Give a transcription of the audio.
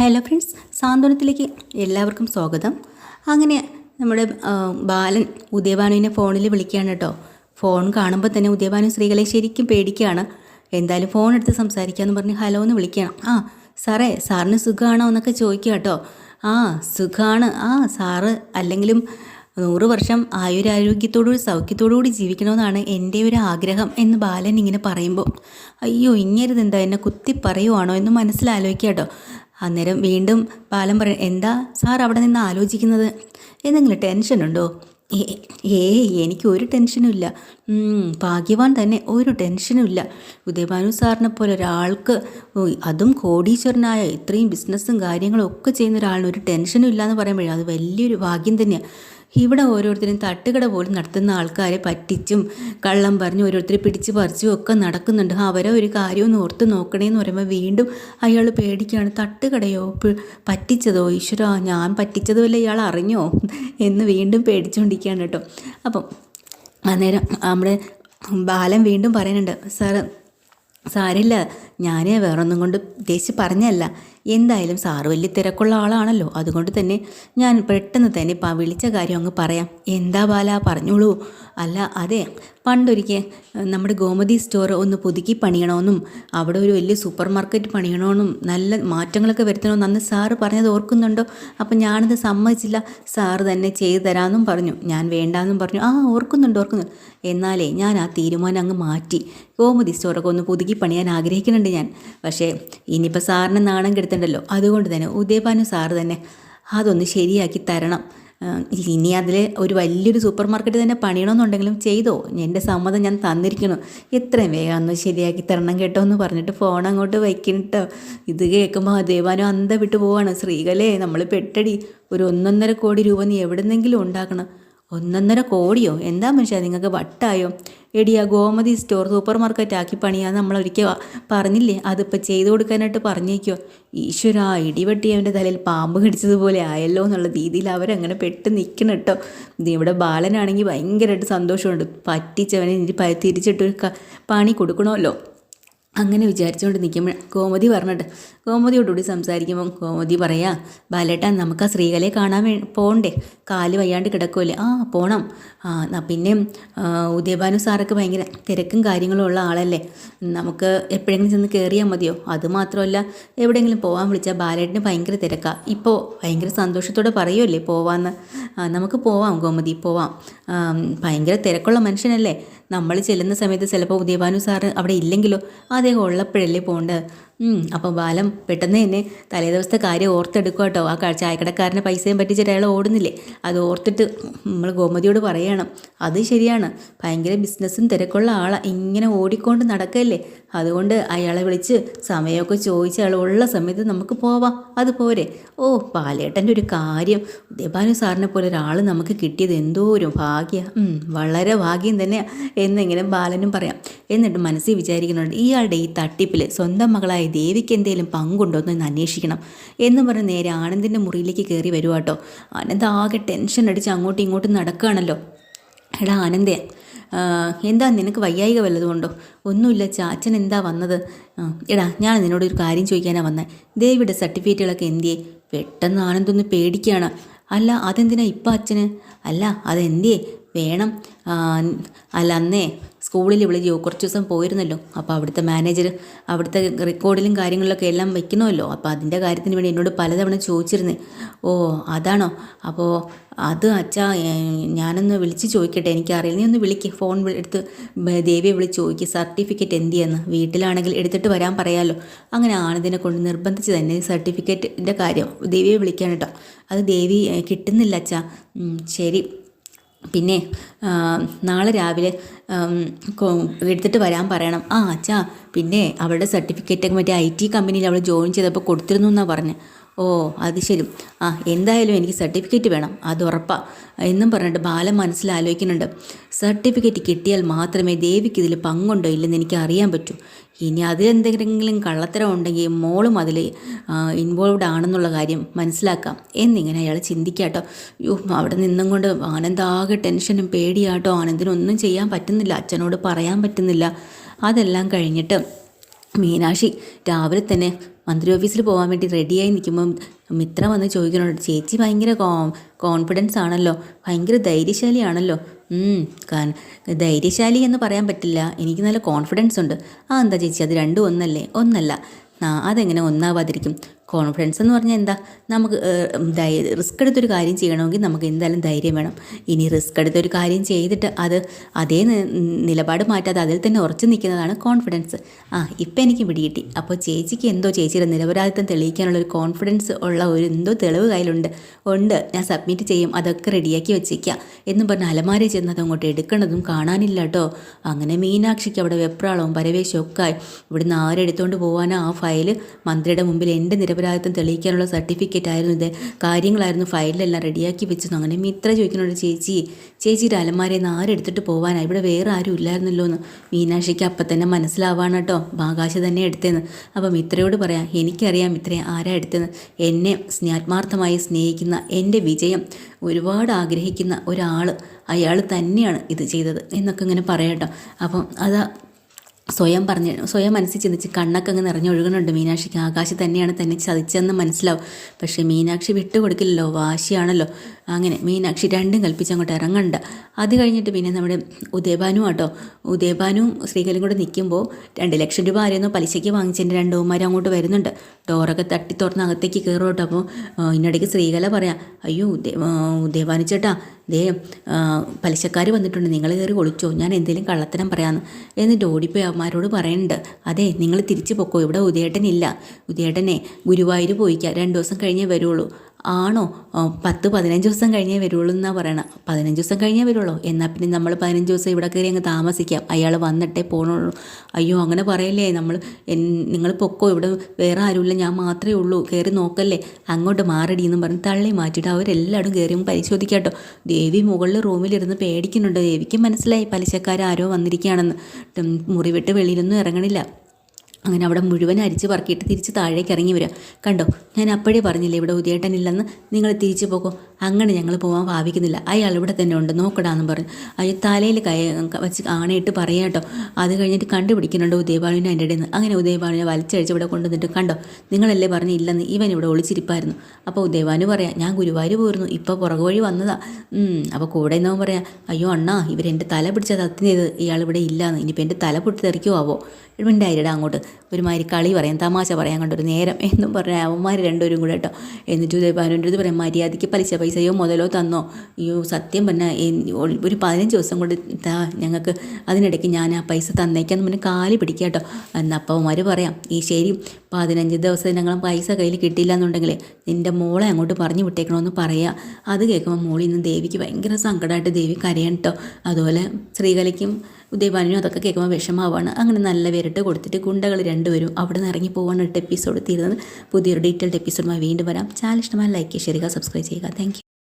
Hello friends സാന്ത്വനത്തിലേക്ക് എല്ലാവർക്കും സ്വാഗതം. അങ്ങനെ നമ്മുടെ ബാലൻ ഉദയഭാനുവിനെ ഫോണിൽ വിളിക്കുകയാണ് കേട്ടോ. ഫോൺ കാണുമ്പോൾ തന്നെ ഉദയഭാനു സ്ത്രീകളെ ശരിക്കും പേടിക്കുകയാണ്. എന്തായാലും ഫോൺ എടുത്ത് സംസാരിക്കാമെന്ന് പറഞ്ഞ് ഹലോ എന്ന് വിളിക്കുകയാണ്. ആ സാറേ സാറിന് സുഖമാണോ എന്നൊക്കെ ചോദിക്കുക കേട്ടോ. ആ സുഖമാണ് ആ സാറ് അല്ലെങ്കിലും നൂറ് വർഷം ആയുരാരോഗ്യത്തോടുകൂടി സൗഖ്യത്തോടുകൂടി ജീവിക്കണമെന്നാണ് എന്റെ ഒരു ആഗ്രഹം എന്ന് ബാലൻ ഇങ്ങനെ പറയുമ്പോൾ. അയ്യോ ഇങ്ങരുത് എന്താ എന്നെ കുത്തി പറയുവാണോ എന്ന് മനസ്സിലാലോചിക്കുക കേട്ടോ. അന്നേരം വീണ്ടും പാലം പറയും എന്താ സാർ അവിടെ നിന്ന് ആലോചിക്കുന്നത്? എന്തെങ്കിലും ടെൻഷനുണ്ടോ ഏ എനിക്ക് ഒരു ടെൻഷനും ഇല്ല. ഭാഗ്യവാൻ തന്നെ ഒരു ടെൻഷനും ഇല്ല. ഉദയഭാനു സാറിനെ പോലെ ഒരാൾക്ക് അതും കോടീശ്വരനായ ഇത്രയും ബിസിനസ്സും കാര്യങ്ങളും ഒക്കെ ചെയ്യുന്ന ഒരാളിന് ഒരു ടെൻഷനും ഇല്ല എന്ന് പറയുമ്പോഴേ അത് വലിയൊരു ഭാഗ്യം തന്നെയാണ് ഇവിടെ ഓരോരുത്തരും തട്ടുകട പോലും നടത്തുന്ന ആൾക്കാരെ പറ്റിച്ചും കള്ളം പറഞ്ഞു ഓരോരുത്തരെ പിടിച്ച് പറിച്ചും ഒക്കെ നടക്കുന്നുണ്ട്. അവരെ ഒരു കാര്യവും ഓർത്ത് നോക്കണേന്ന് പറയുമ്പോൾ വീണ്ടും അയാൾ പേടിക്കുകയാണ് തട്ടുകടയോ? പറ്റിച്ചതോ? ഈശ്വര ഞാൻ പറ്റിച്ചതോ അല്ല ഇയാൾ അറിഞ്ഞോ? എന്ന് വീണ്ടും പേടിച്ചുകൊണ്ടിരിക്കുകയാണ് കേട്ടോ. അപ്പം അന്നേരം നമ്മുടെ ബാലൻ വീണ്ടും പറയുന്നുണ്ട് സാറ് സാരില്ല ഞാൻ വേറൊന്നും കൊണ്ട് ഉദ്ദേശിച്ച് പറഞ്ഞല്ല എന്തായാലും സാറ് വലിയ തിരക്കുള്ള ആളാണല്ലോ. അതുകൊണ്ട് തന്നെ ഞാൻ പെട്ടെന്ന് തന്നെ വിളിച്ച കാര്യം അങ്ങ് പറയാം. എന്താ ബാല പറഞ്ഞോളൂ. അല്ല അതെ പണ്ടൊരിക്കൽ നമ്മുടെ ഗോമതി സ്റ്റോർ ഒന്ന് പുതുക്കി പണിയണമെന്നും അവിടെ ഒരു വലിയ സൂപ്പർ മാർക്കറ്റ് പണിയണമെന്നും നല്ല മാറ്റങ്ങളൊക്കെ വരുത്തണമെന്ന് അന്ന് സാറ് പറഞ്ഞത് ഓർക്കുന്നുണ്ടോ? അപ്പം ഞാനത് സമ്മതിച്ചില്ല. സാറ് തന്നെ ചെയ്തു തരാമെന്നും പറഞ്ഞു. ഞാൻ വേണ്ടാന്നും പറഞ്ഞു. ആ ഓർക്കുന്നുണ്ട് ഓർക്കുന്നുണ്ട്. എന്നാലേ ഞാൻ ആ തീരുമാനം അങ്ങ് മാറ്റി. ഗോമതി സ്റ്റോറൊക്കെ ഒന്ന് പുതുക്കി പണിയാൻ ആഗ്രഹിക്കുന്നുണ്ട് ഞാൻ. പക്ഷേ ഇനിയിപ്പോൾ സാറിന് നാണം കെടുത്തണ്ടല്ലോ അതുകൊണ്ട് തന്നെ ഉദയഭാനു സാറ് തന്നെ അതൊന്ന് ശരിയാക്കി തരണം. ഇനി അതിൽ ഒരു വലിയൊരു സൂപ്പർ മാർക്കറ്റ് തന്നെ പണിയണമെന്നുണ്ടെങ്കിലും ചെയ്തോ? എന്റെ സമ്മതം ഞാൻ തന്നിരിക്കണം എത്രയും വേഗം ഒന്ന് ശരിയാക്കി തരണം കേട്ടോ എന്ന് പറഞ്ഞിട്ട് ഫോൺ അങ്ങോട്ട് വയ്ക്കണിട്ടോ ഇത് കേൾക്കുമ്പോൾ ദേവാനും അന്ത വിട്ടു പോവാണ്. ശ്രീകലേ നമ്മൾ പെട്ടടി. ഒരു ഒന്നൊന്നര കോടി രൂപ നീ എവിടെന്നെങ്കിലും ഉണ്ടാക്കണം. ഒന്നൊന്നര കോടിയോ? എന്താ മനുഷ്യ നിങ്ങൾക്ക് വട്ടായോ? എടിയാ ഗോമതി സ്റ്റോർ സൂപ്പർ മാർക്കറ്റ് ആക്കി പണിയാന്ന് നമ്മൾ ഒരിക്കൽ പറഞ്ഞില്ലേ? അതിപ്പോൾ ചെയ്തു കൊടുക്കാനായിട്ട് പറഞ്ഞേക്കോ. ഈശ്വര ഇടിവെട്ടി അവന്റെ തലയിൽ പാമ്പ് കടിച്ചതുപോലെ ആയല്ലോ എന്നുള്ള രീതിയിൽ അവരങ്ങനെ പെട്ട് നിൽക്കണം കേട്ടോ. ഇവിടെ ബാലനാണെങ്കിൽ ഭയങ്കരമായിട്ട് സന്തോഷമുണ്ട്. പറ്റിച്ചവനെ ഇനി ക- പണി കൊടുക്കണമല്ലോ. അങ്ങനെ വിചാരിച്ചുകൊണ്ട് നിൽക്കുമ്പോൾ ഗോമതി പറഞ്ഞിട്ട് ഗോമതിയോടുകൂടി സംസാരിക്കുമ്പം ഗോമതി പറയാ ബാലേട്ടാ നമുക്ക് ആ സ്ത്രീകളെ കാണാൻ വേ പോകണ്ടേ കാൽ വയ്യാണ്ട് കിടക്കുമല്ലേ ആ പോണം. ആ ന്നാ പിന്നെ ഉദയഭാനു സാറൊക്കെ ഭയങ്കര തിരക്കും കാര്യങ്ങളും ഉള്ള ആളല്ലേ. നമുക്ക് എപ്പോഴെങ്കിലും ചെന്ന് കയറിയാൽ മതിയോ? അതുമാത്രമല്ല എവിടെയെങ്കിലും പോകാൻ വിളിച്ചാൽ ബാലേട്ടന് ഭയങ്കര തിരക്കാണ് ഇപ്പോൾ ഭയങ്കര സന്തോഷത്തോടെ പറയുമല്ലേ പോവാന്ന്? ആ, നമുക്ക് പോവാം ഗോമതി പോവാം. ഭയങ്കര തിരക്കുള്ള മനുഷ്യനല്ലേ. നമ്മൾ ചെല്ലുന്ന സമയത്ത് ചിലപ്പോൾ ഉദയഭാനു സാറ് അവിടെ ഇല്ലെങ്കിലോ? അദ്ദേഹം ഉള്ളപ്പോഴല്ലേ പോകേണ്ടത് അപ്പോൾ ബാലം പെട്ടെന്ന് തന്നെ തലേ ദിവസത്തെ കാര്യം ഓർത്തെടുക്കുക കേട്ടോ ആ കാഴ്ച ചായക്കടക്കാരനെ പൈസയും പറ്റിച്ചിട്ട് അയാൾ ഓടുന്നില്ലേ? അത് ഓർത്തിട്ട് നമ്മൾ ഗോമതിയോട് പറയണം. അത് ശരിയാണ്. ഭയങ്കര ബിസിനസ്സും തിരക്കുള്ള ആളാണ് ഇങ്ങനെ ഓടിക്കൊണ്ട് നടക്കല്ലേ? അതുകൊണ്ട് അയാളെ വിളിച്ച് സമയമൊക്കെ ചോദിച്ച് അയാൾ ഉള്ള സമയത്ത് നമുക്ക് പോവാം. അത് പോരെ. ഓ പാലേട്ടന്റെ ഒരു കാര്യം. ഉദയഭാനു സാറിനെ പോലെ ഒരാൾ നമുക്ക് കിട്ടിയത് എന്തോ ഒരു ഭാഗ്യ. വളരെ ഭാഗ്യം തന്നെ എന്നിങ്ങനെ ബാലനും പറയാം. എന്നിട്ട് മനസ്സിൽ വിചാരിക്കുന്നുണ്ട് ഇയാളുടെ ഈ തട്ടിപ്പിൽ സ്വന്തം മകളായ ദേവിക്ക് എന്തെങ്കിലും പങ്കുണ്ടോ എന്ന് അന്വേഷിക്കണം എന്ന് പറഞ്ഞ് നേരെ ആനന്ദിന്റെ മുറിയിലേക്ക് കയറി വരുവാട്ടോ ആനന്ദ് ആകെ ടെൻഷൻ അടിച്ച് അങ്ങോട്ടും ഇങ്ങോട്ടും നടക്കുകയാണല്ലോ. എടാ ആനന്ദേ എന്താ നിനക്ക് വയ്യായിക വല്ലതുകൊണ്ടോ ഒന്നുമില്ല ചാച്ചൻ എന്താ വന്നത്? എടാ ഞാൻ നിന്നോട് ഒരു കാര്യം ചോദിക്കാനാണ് വന്നത് ദേവിയുടെ സർട്ടിഫിക്കറ്റുകളൊക്കെ എന്തിയേ? പെട്ടെന്ന് ആനന്ദൊന്ന് പേടിക്കുകയാണ്. അല്ല അതെന്തിനാ ഇപ്പം അച്ഛന്? അല്ല അതെന്തിയേ? വേണം അല്ല അന്നേ സ്കൂളിൽ ഇവിടെ കുറച്ച് ദിവസം പോയിരുന്നല്ലോ. അപ്പോൾ അവിടുത്തെ മാനേജർ അവിടുത്തെ റെക്കോർഡിലും കാര്യങ്ങളിലൊക്കെ എല്ലാം വെക്കണമല്ലോ അപ്പോൾ അതിന്റെ കാര്യത്തിന് വേണ്ടി എന്നോട് പലതവണ ചോദിച്ചിരുന്നു. ഓ അതാണോ? അപ്പോൾ അത് അച്ഛാ ഞാനൊന്ന് വിളിച്ച് ചോദിക്കട്ടെ. എനിക്കറിയില്ല. നീ ഒന്ന് വിളിക്ക്. ഫോൺ എടുത്ത് ദേവിയെ വിളിച്ച് ചോദിക്കുക സർട്ടിഫിക്കറ്റ് എന്ത് ചെയ്യുന്നു. വീട്ടിലാണെങ്കിൽ എടുത്തിട്ട് വരാൻ പറയാമല്ലോ അങ്ങനെ ആണിതിനെ കൊണ്ട് നിർബന്ധിച്ച് തന്നെ സർട്ടിഫിക്കറ്റിന്റെ കാര്യം. ദേവിയെ വിളിക്കാൻ കേട്ടോ. അത് ദേവി കിട്ടുന്നില്ല അച്ഛാ. ശരി. പിന്നെ നാളെ രാവിലെ എടുത്തിട്ട് വരാൻ പറയണം. ആ അച്ഛാ പിന്നെ അവളുടെ സർട്ടിഫിക്കറ്റൊക്കെ മറ്റേ ഐ ടി കമ്പനിയിൽ അവൾ ജോയിൻ ചെയ്തപ്പോൾ കൊടുത്തിരുന്നു എന്നാണ് പറഞ്ഞത് ഓ അത് ശരി. ആ എന്തായാലും എനിക്ക് സർട്ടിഫിക്കറ്റ് വേണം അത് ഉറപ്പാ എന്നും പറഞ്ഞിട്ട് ബാലൻ മനസ്സിലാലോചിക്കുന്നുണ്ട് സർട്ടിഫിക്കറ്റ് കിട്ടിയാൽ മാത്രമേ ദേവിക്ക് ഇതിൽ പങ്കുണ്ടോ ഇല്ലെന്ന് എനിക്ക് അറിയാൻ പറ്റൂ. ഇനി അതിലെന്തെങ്കിലും കള്ളത്തരം ഉണ്ടെങ്കിൽ മോളും അതിൽ ഇൻവോൾവ്ഡ് ആണെന്നുള്ള കാര്യം മനസ്സിലാക്കാം എന്നിങ്ങനെ അയാൾ ചിന്തിക്കാട്ടോ. യോ അവിടെ നിന്നും കൊണ്ട് ആനന്ദാകെ ടെൻഷനും പേടിയാട്ടോ ആനന്ദിനൊന്നും ചെയ്യാൻ പറ്റുന്നില്ല അച്ഛനോട് പറയാൻ പറ്റുന്നില്ല. അതെല്ലാം കഴിഞ്ഞിട്ട് മീനാക്ഷി രാവിലെ തന്നെ മന്ത്രി ഓഫീസിൽ പോകാൻ വേണ്ടി റെഡിയായി നിൽക്കുമ്പം മിത്ര വന്ന് ചോദിക്കുന്നുണ്ട് ചേച്ചി ഭയങ്കര കോൺഫിഡൻസ് ആണല്ലോ ഭയങ്കര ധൈര്യശാലിയാണല്ലോ. ധൈര്യശാലി എന്ന് പറയാൻ പറ്റില്ല എനിക്ക് നല്ല കോൺഫിഡൻസ് ഉണ്ട്. ആ എന്താ ചേച്ചി അത് രണ്ടും ഒന്നല്ലേ? ഒന്നല്ല അതെങ്ങനെ ഒന്നാവാതിരിക്കും? കോൺഫിഡൻസ് എന്ന് പറഞ്ഞാൽ എന്താ? നമുക്ക് റിസ്ക് എടുത്തൊരു കാര്യം ചെയ്യണമെങ്കിൽ നമുക്ക് എന്തായാലും ധൈര്യം വേണം. ഇനി റിസ്ക് എടുത്തൊരു കാര്യം ചെയ്തിട്ട് അത് അതേ നിലപാട് മാറ്റാതെ അതിൽ തന്നെ ഉറച്ചു നിൽക്കുന്നതാണ് കോൺഫിഡൻസ് ആ ഇപ്പം എനിക്ക് പിടികിട്ടി. അപ്പോൾ ചേച്ചിക്ക് എന്തോ ചേച്ചിയുടെ നിരപരാധിത്വം തെളിയിക്കാനുള്ള ഒരു കോൺഫിഡൻസ് ഉള്ള ഒരു എന്തോ തെളിവ് കയ്യിലുണ്ട്. ഉണ്ട് ഞാൻ സബ്മിറ്റ് ചെയ്യും അതൊക്കെ റെഡിയാക്കി വെച്ചേക്കാം. എന്നും പറഞ്ഞ് അലമാരി ചെന്നത് അങ്ങോട്ട് എടുക്കണതും കാണാനില്ല കേട്ടോ. അങ്ങനെ മീനാക്ഷിക്ക് അവിടെ വെപ്രാളവും പരവേശവും ഒക്കെ ഇവിടുന്ന് ആരെടുത്തുകൊണ്ട് പോകാനോ ആ ഫയൽ മന്ത്രിയുടെ മുമ്പിൽ എന്റെ നിരപരാധിത്വം തെളിയിക്കാനുള്ള സർട്ടിഫിക്കറ്റ് ആയിരുന്നു ഇത്. കാര്യങ്ങളായിരുന്നു ഫയലിലെല്ലാം റെഡിയാക്കി വെച്ചത് അങ്ങനെ മിത്ര ചോദിക്കുന്നുണ്ട് ചേച്ചി. ചേച്ചിയുടെ അലമാരെ നിന്ന് ആരെടുത്തിട്ട് പോകാനാണ് ഇവിടെ വേറെ ആരും ഇല്ലായിരുന്നല്ലോ എന്ന് മീനാക്ഷിക്ക് അപ്പം തന്നെ മനസ്സിലാവാണ് കേട്ടോ. ആകാശ് തന്നെ എടുത്തതെന്ന്. അപ്പം മിത്രയോട് പറയാം എനിക്കറിയാം മിത്രയെ ആരാ എടുത്തെന്ന് എന്നെ സ്നേഹാത്മാർത്ഥമായി സ്നേഹിക്കുന്ന എന്റെ വിജയം ഒരുപാട് ആഗ്രഹിക്കുന്ന ഒരാൾ അയാൾ തന്നെയാണ് ഇത് ചെയ്തത് എന്നൊക്കെ ഇങ്ങനെ പറയട്ടോ അപ്പം അത് സ്വയം പറഞ്ഞ് സ്വയം മനസ്സിൽ ചിന്തിച്ച് കണ്ണൊക്കെ അങ്ങ് നിറഞ്ഞൊഴുകുന്നുണ്ട് മീനാക്ഷിക്ക് ആകാശ് തന്നെയാണ് തന്നെ ചതിച്ചതെന്ന് മനസ്സിലാവും. പക്ഷേ മീനാക്ഷി വിട്ടുകൊടുക്കില്ലല്ലോ വാശിയാണല്ലോ. അങ്ങനെ മീനാക്ഷി രണ്ടും കൽപ്പിച്ച് അങ്ങോട്ട് ഇറങ്ങണ്ട. അത് കഴിഞ്ഞിട്ട് പിന്നെ നമ്മുടെ ഉദയഭാനു ആട്ടോ. ഉദയഭാനും ശ്രീകലും കൂടെ നിൽക്കുമ്പോൾ രണ്ട് ലക്ഷം രൂപ ആരെയൊന്നും പലിശയ്ക്ക് വാങ്ങിച്ചതിന്റെ രണ്ട് അങ്ങോട്ട് വരുന്നുണ്ട്. ഡോറൊക്കെ തട്ടി തുറന്ന് അകത്തേക്ക് കയറും കേട്ടോ. അപ്പോൾ ഇന്നിടയ്ക്ക് ശ്രീകല പറയാം അയ്യോ ഉദയ ഉദയഭാനു ചേട്ടാ ദേ പലിശക്കാർ വന്നിട്ടുണ്ട് നിങ്ങൾ കയറി ഒളിച്ചോ ഞാൻ എന്തെങ്കിലും കള്ളത്തരം പറയാമെന്ന് എന്നിട്ട് ഓടിപ്പോയി അവന്മാരോട് പറയുന്നുണ്ട് അതെ നിങ്ങൾ തിരിച്ചു പൊക്കോ ഇവിടെ ഉദയേട്ടനില്ല. ഉദയേട്ടനെ ഗുരുവായൂർ പോയിക്കാം രണ്ട് ദിവസം കഴിഞ്ഞേ വരുള്ളൂ. ആണോ? പത്ത് പതിനഞ്ച് ദിവസം കഴിഞ്ഞേ വരുള്ളൂ എന്നാണ് പറയണത് പതിനഞ്ച് ദിവസം കഴിഞ്ഞേ വരുള്ളൂ. എന്നാൽ പിന്നെ നമ്മൾ പതിനഞ്ച് ദിവസം ഇവിടെ കയറി അങ്ങ് താമസിക്കാം. അയാൾ വന്നിട്ടേ പോകണുള്ളൂ അയ്യോ അങ്ങനെ പറയല്ലേ? നമ്മൾ നിങ്ങൾ പൊക്കോ? ഇവിടെ വേറെ ആരുമില്ല. ഞാൻ മാത്രമേ ഉള്ളൂ. കയറി നോക്കല്ലേ? അങ്ങോട്ട് മാറടി എന്നും പറഞ്ഞ് തള്ളി മാറ്റിയിട്ട് അവരെല്ലാവരും കയറി പരിശോധിക്കാട്ടോ. പരിശോധിക്കാം കേട്ടോ ദേവി മുകളിൽ റൂമിലിരുന്ന് പേടിക്കുന്നുണ്ട്. ദേവിക്ക് മനസ്സിലായി. പലിശക്കാരാരോ വന്നിരിക്കുകയാണെന്ന്. മുറിവിട്ട് മുറി വിട്ട് വെളിയിലൊന്നും ഇറങ്ങണില്ല. അങ്ങനെ അവിടെ മുഴുവൻ അരിച്ച് പറക്കിയിട്ട് തിരിച്ച് താഴേക്ക് ഇറങ്ങി വരിക. കണ്ടോ? ഞാൻ അപ്പോഴേ പറഞ്ഞില്ലേ ഇവിടെ ഉദയേട്ടനില്ലെന്ന്. നിങ്ങൾ തിരിച്ചു പോകോ അങ്ങനെ ഞങ്ങൾ പോകാൻ ഭാവിക്കുന്നില്ല. അയാൾ ഇവിടെ തന്നെ ഉണ്ട് നോക്കടാന്ന് പറഞ്ഞു. അയാൾ തലയിൽ കൈ വെച്ച് ആണയിട്ട് പറയാം കേട്ടോ. അത് കഴിഞ്ഞിട്ട് കണ്ടുപിടിക്കുന്നുണ്ട് ഉദയഭാനുവിനെ അതിന്റെ ഇടയിൽ നിന്ന്? അങ്ങനെ ഉദയഭാനുവിനെ വലിച്ചഴിച്ച് ഇവിടെ കൊണ്ടുവന്നിട്ട് കണ്ടോ? നിങ്ങളല്ലേ പറഞ്ഞു ഇല്ലെന്ന് ഇവൻ ഇവിടെ ഒളിച്ചിരിപ്പായിരുന്നു. അപ്പോൾ ഉദയഭാനു പറയാം ഞാൻ ഗുരുവായൂർ പോയിരുന്നു ഇപ്പോൾ പുറകു വഴി വന്നതാ. അപ്പോൾ കൂടെ നിന്നവൻ പറയാം അയ്യോ അണ്ണാ ഇവരെന്റെ തല പിടിച്ച ചെയ്ത് ഇയാൾ ഇവിടെ ഇല്ലാന്ന്. ഇനിയിപ്പോൾ എന്റെ തല പൊട്ടി തെറിക്കുമോ ആവോ മിണ്ടായിരടാ അങ്ങോട്ട്. ഒരുമാതിരി കളി പറയാം തമാശ പറയാൻ കണ്ടൊരു നേരം എന്നും പറഞ്ഞ അവന്മാർ രണ്ടുപേരും കൂടെ കേട്ടോ. എന്നിട്ട് ഉദയഭാനുവിന്റെ അടുത്ത് പറയാം മര്യാദയ്ക്ക് പലിശ പൈസയോ മുതലോ തന്നോ അയ്യോ സത്യം പറഞ്ഞാൽ ഒരു പതിനഞ്ച് ദിവസം കൊണ്ട് താ ഞങ്ങൾക്ക് അതിനിടയ്ക്ക് ഞാൻ ആ പൈസ തന്നേക്കാന്ന് പറഞ്ഞ് കാൽ പിടിക്കുക കേട്ടോ. എന്നപ്പവന്മാർ പറയാം ഈ ശരി പതിനഞ്ച് ദിവസം ഞങ്ങൾ പൈസ കയ്യിൽ കിട്ടിയില്ല എന്നുണ്ടെങ്കിൽ നിന്റെ മോളെ അങ്ങോട്ട് പറഞ്ഞു വിട്ടേക്കണമെന്ന് പറയാം. അത് കേൾക്കുമ്പോൾ മോളിൽ നിന്ന് ദേവിക്ക് ഭയങ്കര സങ്കടമായിട്ട് ദേവി കരയണം കേട്ടോ. അതുപോലെ ശ്രീകലയ്ക്കും ഉദയഭാനുവിനും അതൊക്കെ കേൾക്കുമ്പോൾ വിഷമാവാണ് അങ്ങനെ നല്ല പേരിട്ട് കൊടുത്തിട്ട് ഗുണ്ടകൾ രണ്ടുപേരും അവിടെ നിന്ന് ഇറങ്ങി പോകാനായിട്ട് എപ്പിസോഡ് തീരുന്നത്. പുതിയൊരു ഡീറ്റെയിൽഡ് എപ്പിസോഡുമായി വീണ്ടും വരാം. ചാനൽ ഇഷ്ടമായി ലൈക്ക് ചെയ്യുക സബ്സ്ക്രൈബ് ചെയ്യുക. താങ്ക്